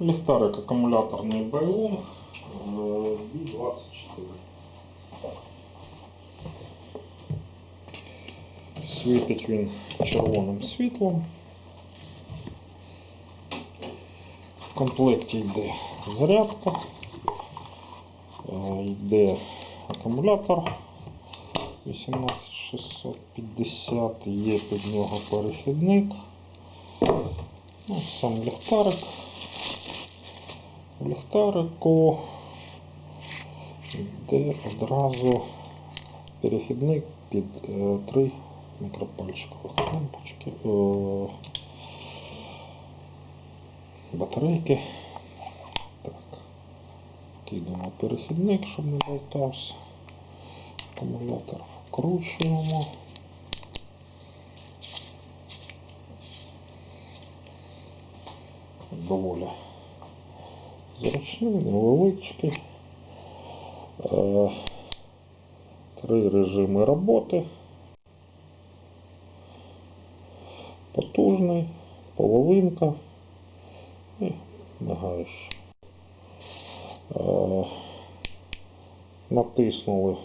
Ліхтарик акумуляторний байлон B24. Світить він червоним світлом. В комплекті йде зарядка, е, йде акумулятор 18650, є під нього перехідник. Ну, сам ліхтарик. Ліхтарику йде одразу перехідник під е, три мікропальчикових лампочки. Е, батарейки. Так. Кидаємо перехідник, щоб не болтався. Акумулятор вкручуємо. Доволі зручний, невеличкий. Е, Три режими роботи. Потужний, половинка і мигаючий. Е, Натиснули,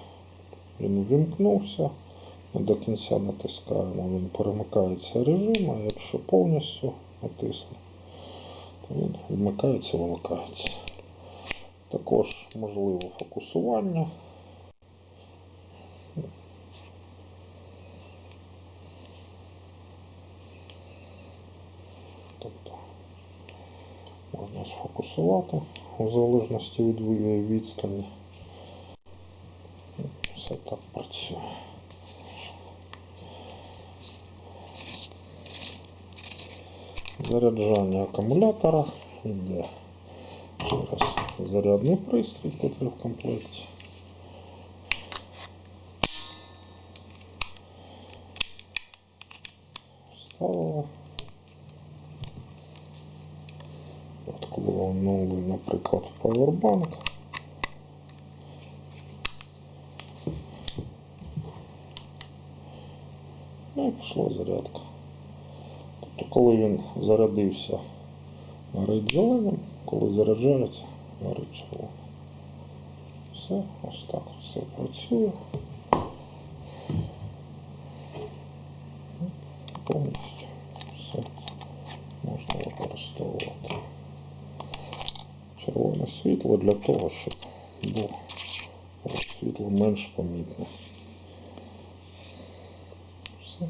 він вимкнувся. Ми до кінця натискаємо, він перемикається режим, а якщо повністю натиснути, то він вмикається, вимикається. Також можливо фокусування. Тобто можна сфокусувати у залежності від відстані. Все так працює. Заряджання акумулятора йде через зарядний пристрій, який в комплекті. Вставили. Відклали новий, наприклад, павербанк. Ну і пішла зарядка. Тобто, коли він зарядився, горить зеленим, коли заряджається, горить червоним. Все, ось так все працює. Повністю все можна використовувати. Червоне світло для того, щоб було світло менш помітне. Все.